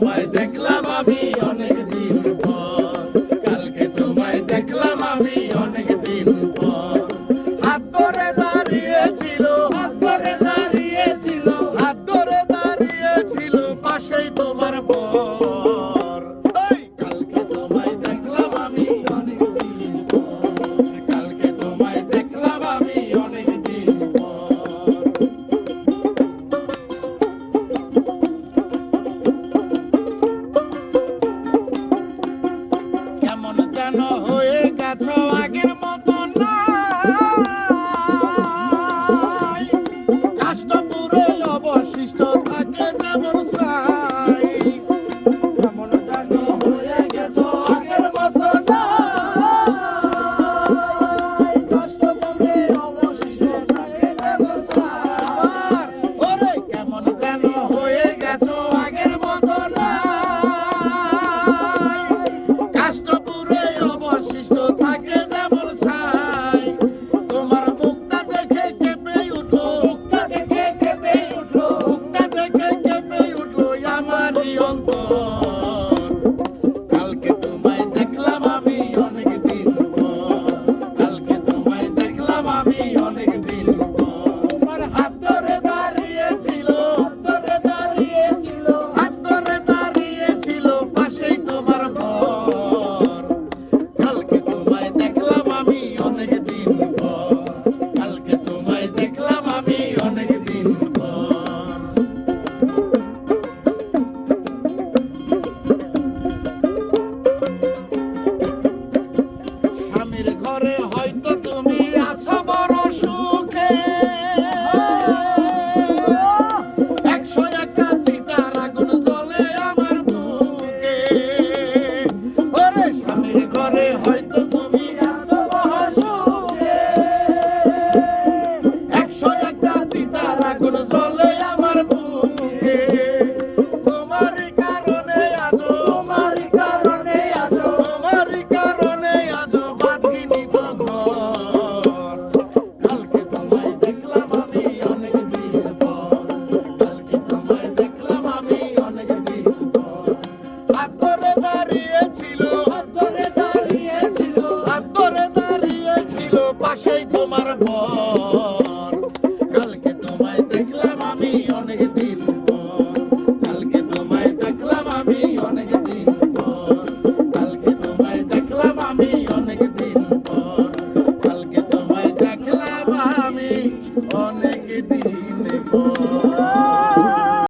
তোমায় দেখলাম আমি অনেক I'm gonna Oh.